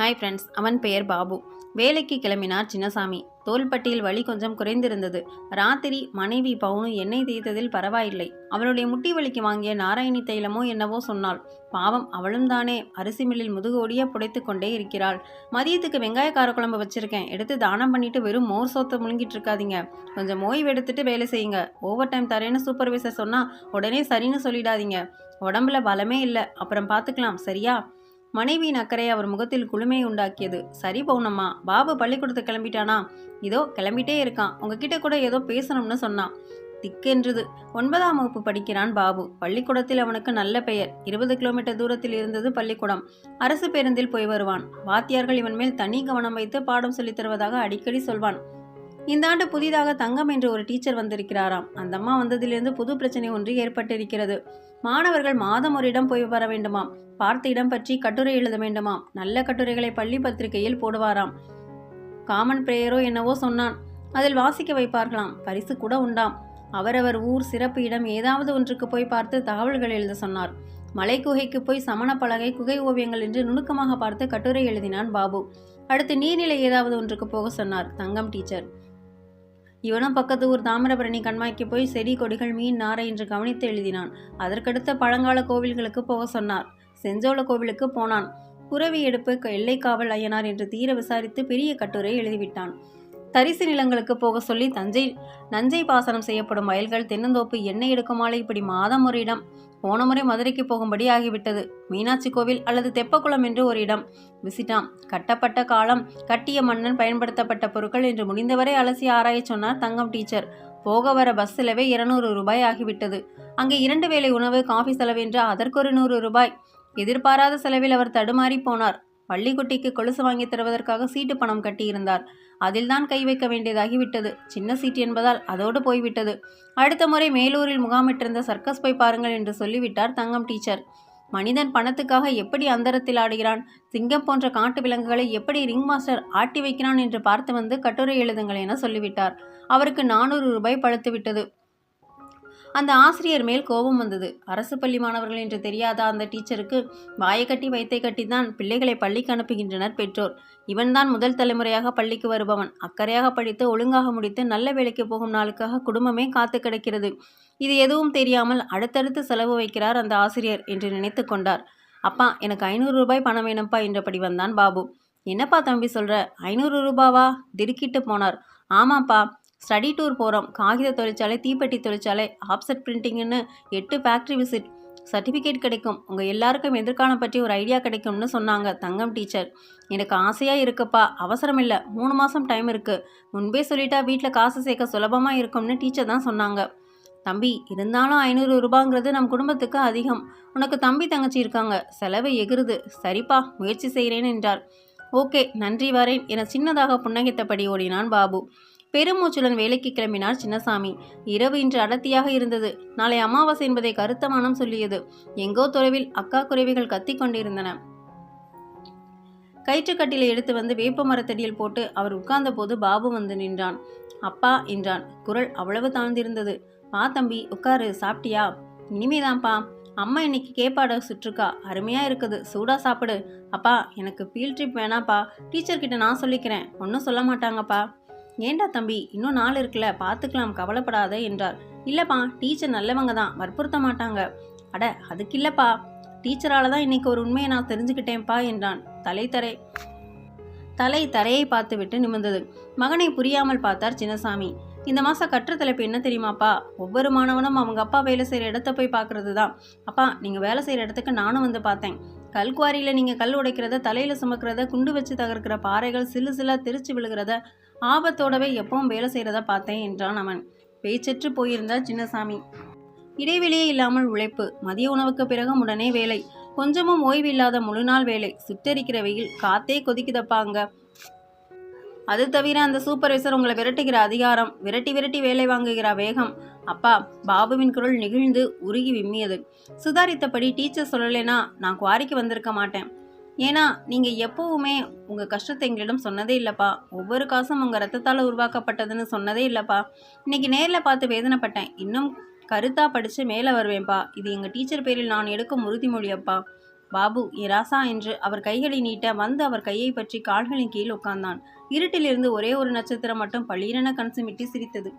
Hi friends அவன் பெயர் பாபு. வேலைக்கு கிளம்பினார் சின்னசாமி. தோள்பட்டியில் வலி கொஞ்சம் குறைந்திருந்தது. ராத்திரி மனைவி பவுனு எண்ணெய் தேய்த்ததில் பரவாயில்லை. அவளுடைய முட்டி வலிக்கு வாங்கிய நாராயணி தைலமோ என்னவோ சொன்னாள். பாவம் அவளும் தானே. அரிசி மில்லில் முதுகோடியே புடைத்து கொண்டே இருக்கிறாள். மதியத்துக்கு வெங்காய காரக்குழம்பு வச்சிருக்கேன். எடுத்து தானம் பண்ணிட்டு வெறும் மோர் சோத்தை முழுங்கிட்டு இருக்காதீங்க. கொஞ்சம் ஓய்வு எடுத்துட்டு வேலை செய்யுங்க. ஓவர் டைம் தரேன்னு சூப்பர்வைசர் சொன்னா உடனே சரின்னு சொல்லிடாதீங்க. உடம்புல பலமே இல்லை. அப்புறம் பார்த்துக்கலாம் சரியா? மனைவியின் அக்கறை அவர் முகத்தில் குளுமையை உண்டாக்கியது. சரி பவுனம்மா பாபு பள்ளிக்கூடத்தை கிளம்பிட்டானா? இதோ கிளம்பிட்டே இருக்கான். உங்ககிட்ட கூட ஏதோ பேசணும்னு சொன்னான். திக்கென்றது. ஒன்பதாம் வகுப்பு படிக்கிறான் பாபு. பள்ளிக்கூடத்தில் அவனுக்கு நல்ல பெயர். இருபது கிலோமீட்டர் தூரத்தில் இருந்தது பள்ளிக்கூடம். அரசு பேருந்தில் போய் வருவான். வாத்தியார்கள் இவன் மேல் தனி கவனம் வைத்து பாடம் சொல்லித் தருவதாக அடிக்கடி சொல்வான். இந்த ஆண்டு புதிதாக தங்கம் என்று ஒரு டீச்சர் வந்திருக்கிறாராம். அந்த அம்மா வந்ததிலிருந்து புது பிரச்சனை ஒன்று ஏற்பட்டிருக்கிறது. மாணவர்கள் மாதம் ஒரு இடம் போய் வர வேண்டுமாம். பார்த்த இடம் பற்றி கட்டுரை எழுத வேண்டுமாம். நல்ல கட்டுரைகளை பள்ளி பத்திரிகையில் போடுவாராம். காமன் பிரேயரோ என்னவோ சொன்னான். அதில் வாசிக்க வைப்பார்களாம். பரிசு கூட உண்டாம். அவரவர் ஊர் சிறப்பு இடம் ஏதாவது ஒன்றுக்கு போய் பார்த்து தகவல்கள் எழுத சொன்னார். மலைக்குகைக்கு போய் சமண பலகை குகை ஓவியங்கள் என்று நுணுக்கமாக பார்த்து கட்டுரை எழுதினான் பாபு. அடுத்து நீர்நிலை ஏதாவது ஒன்றுக்கு போக சொன்னார் தங்கம் டீச்சர். இவனும் பக்கத்து ஊர் தாமிரபரணி கண்மாய்க்கு போய் செடி கொடிகள் மீன் நாரை என்று கவனித்து எழுதினான். அதற்கடுத்த பழங்கால கோவில்களுக்கு போக சொன்னார். செஞ்சோல கோவிலுக்கு போனான். புறவி எடுப்பு எல்லை எல்லைக்காவல் ஐயனார் என்று தீர விசாரித்து பெரிய கட்டுரை எழுதிவிட்டான். தரிசு நிலங்களுக்கு போக சொல்லி தஞ்சை நஞ்சை பாசனம் செய்யப்படும் வயல்கள் தென்னந்தோப்பு எண்ணெய் எடுக்குமாலை இப்படி மாதம் ஒரு இடம். போன முறை மதுரைக்கு போகும்படி ஆகிவிட்டது. மீனாட்சி கோவில் அல்லது தெப்பக்குளம் என்று ஒரு இடம். விசிட்டாம். கட்டப்பட்ட காலம் கட்டிய மன்னன் பயன்படுத்தப்பட்ட பொருட்கள் என்று முடிந்தவரை அலசி ஆராயச் சொன்னார் தங்கம் டீச்சர். போக வர பஸ் செலவே இருநூறு ரூபாய் ஆகிவிட்டது. அங்கே இரண்டு வேளை உணவு காஃபி செலவென்று அதற்கொரு நூறு ரூபாய். எதிர்பாராத செலவில் அவர் தடுமாறி போனார். பள்ளிக்குட்டிக்கு கொலுசு வாங்கி தருவதற்காக சீட்டு பணம் கட்டியிருந்தார். அதில்தான் கை வைக்க வேண்டியதாகிவிட்டது. சின்ன சீட்டு என்பதால் அதோடு போய்விட்டது. அடுத்த முறை மேலூரில் முகாமிட்டிருந்த சர்க்கஸ் போய் பாருங்கள் என்று சொல்லிவிட்டார் தங்கம் டீச்சர். மனிதன் பணத்துக்காக எப்படி அந்தரத்தில் ஆடுகிறான்? சிங்கம் போன்ற காட்டு விலங்குகளை எப்படி ரிங் மாஸ்டர் ஆட்டி வைக்கிறான் என்று பார்த்து வந்து கட்டுரை எழுதுங்கள் என சொல்லிவிட்டார். அவருக்கு நானூறு ரூபாய் பழுத்துவிட்டது. அந்த ஆசிரியர் மேல் கோபம் வந்தது. அரசு பள்ளி மாணவர்கள் என்று தெரியாத அந்த டீச்சருக்கு வாயை கட்டி வைத்தை கட்டித்தான் பிள்ளைகளை பள்ளிக்கு அனுப்புகின்றனர் பெற்றோர். இவன்தான் முதல் தலைமுறையாக பள்ளிக்கு வருபவன். அக்கறையாக படித்து ஒழுங்காக முடித்து நல்ல வேலைக்கு போகும் நாளுக்காக குடும்பமே காத்து கிடக்கிறது. இது எதுவும் தெரியாமல் அடுத்தடுத்து செலவு வைக்கிறார் அந்த ஆசிரியர் என்று நினைத்து கொண்டார். அப்பா எனக்கு ஐநூறு ரூபாய் பணம் வேணும்ப்பா என்றபடி வந்தான் பாபு. என்னப்பா தம்பி சொல்ற? ஐநூறு ரூபாவா? திடுக்கிட்டு போனார். ஆமாப்பா ஸ்டடி டூர் போகிறோம் காகித தொழிற்சாலை தீப்பெட்டி தொழிற்சாலை ஆப்செட் பிரிண்டிங்னு எட்டு ஃபேக்ட்ரி விசிட் சர்டிஃபிகேட் கிடைக்கும். உங்கள் எல்லாருக்கும் எதிர்காலம் பற்றி ஒரு ஐடியா கிடைக்கும்னு சொன்னாங்க தங்கம் டீச்சர் எனக்கு ஆசையாக இருக்குப்பா. அவசரம் இல்லை. மூணு மாதம் டைம் இருக்குது முன்பே சொல்லிட்டா வீட்டில் காசு சேர்க்க சுலபமாக இருக்கும்னு டீச்சர் தான் சொன்னாங்க. தம்பி இருந்தாலும் ஐநூறு ரூபாங்கிறது நம் குடும்பத்துக்கு அதிகம். உனக்கு தம்பி தங்கச்சி இருக்காங்க. செலவு எகிருது. சரிப்பா முயற்சி செய்கிறேன் என்றார். ஓகே நன்றி வரேன். என சின்னதாக புன்னகைத்தபடி ஓடினான் பாபு. பெருமூச்சுடன் வேலைக்கு கிளம்பினார் சின்னசாமி. இரவு இன்று அடர்த்தியாக இருந்தது. நாளை அமாவாசை என்பதை கருத்தமானம் சொல்லியது. எங்கோ தொலைவில் அக்கா குருவிகள் கத்திக் கொண்டிருந்தன. கயிற்றுக்கட்டிலை எடுத்து வந்து வேப்ப மரத்தடியில் போட்டு அவர் உட்கார்ந்தபோது பாபு வந்து நின்றான். அப்பா என்றான். குரல் அவ்வளவு தாழ்ந்திருந்தது. வா தம்பி உட்காரு சாப்பிட்டியா? இனிமேதான்ப்பா. அம்மா இன்னைக்கு கேப்பாட சுற்றுக்கா. அருமையா இருக்குது. சூடா சாப்பிடு. அப்பா எனக்கு ஃபீல்ட் ட்ரிப் வேணாப்பா. டீச்சர்கிட்ட நான் சொல்லிக்கிறேன். ஒன்றும் சொல்ல மாட்டாங்கப்பா. ஏண்டா தம்பி இன்னும் நாள் இருக்குல்ல பார்த்துக்கலாம் கவலைப்படாத என்றார் இல்லைப்பா டீச்சர் நல்லவங்க தான் வற்புறுத்த மாட்டாங்க. அட அதுக்கு இல்லைப்பா. டீச்சரால் தான் இன்னைக்கு ஒரு உண்மையை நான் தெரிஞ்சுக்கிட்டேன்ப்பா என்றான். தலை தரை. தலை தரையை பார்த்துவிட்டு நிமிர்ந்தது. மகனை புரியாமல் பார்த்தார் சின்னசாமி. இந்த மாதம் கற்ற தலைப்பு என்ன தெரியுமாப்பா? ஒவ்வொரு மாணவனும் அவங்க அப்பா வேலை செய்கிற இடத்த போய் பார்க்கறது தான். அப்பா நீங்கள் வேலை செய்கிற இடத்துக்கு நானும் வந்து பார்த்தேன். கல்குவாரியில் நீங்கள் கல் உடைக்கிறத தலையில் சுமக்கிறத குண்டு வச்சு தகர்க்கிற பாறைகள் சில்லு சில்லாக தெரிச்சு விழுகிறத ஆபத்தோடவே எப்பவும் வேலை செய்கிறத பார்த்தேன் என்றான் அவன். பேச்சற்று போயிருந்தா சின்னசாமி. இடைவெளியே இல்லாமல் உழைப்பு மதிய உணவுக்கு பிறகு உடனே வேலை கொஞ்சமும் ஓய்வில்லாத முழு நாள் வேலை சுட்டெரிக்கிற வெயில் காத்தே கொதிக்குதப்பாங்க அது தவிர அந்த சூப்பர்வைசர் உங்களை விரட்டுகிற அதிகாரம் விரட்டி விரட்டி வேலை வாங்குகிற வேகம். அப்பா பாபுவின் குரல் நெகிழ்ந்து உருகி விம்மியது. சுதாரித்தபடி டீச்சர் சொல்லலைனா நான் குவாரிக்கு வந்திருக்க மாட்டேன். ஏன்னா நீங்கள் எப்போவுமே உங்கள் கஷ்டத்தை எங்களிடம் சொன்னதே இல்லைப்பா. ஒவ்வொரு காசும் உங்கள் ரத்தத்தால் உருவாக்கப்பட்டதுன்னு சொன்னதே இல்லைப்பா. இன்னைக்கு நேரில் பார்த்து வேதனைப்பட்டேன். இன்னும் கருத்தாக படித்து மேலே வருவேன்ப்பா. இது எங்கள் டீச்சர் பேரில் நான் எடுக்கும் உறுதிமொழியப்பா. பாபு இராசா என்று அவர் கைகளை நீட்ட வந்து அவர் கையை பற்றி கால்களின் கீழ் உட்கார்ந்தான். இருட்டிலிருந்து ஒரே ஒரு நட்சத்திரம் மட்டும் பளீரென கண் சிமிட்டி சிரித்தது.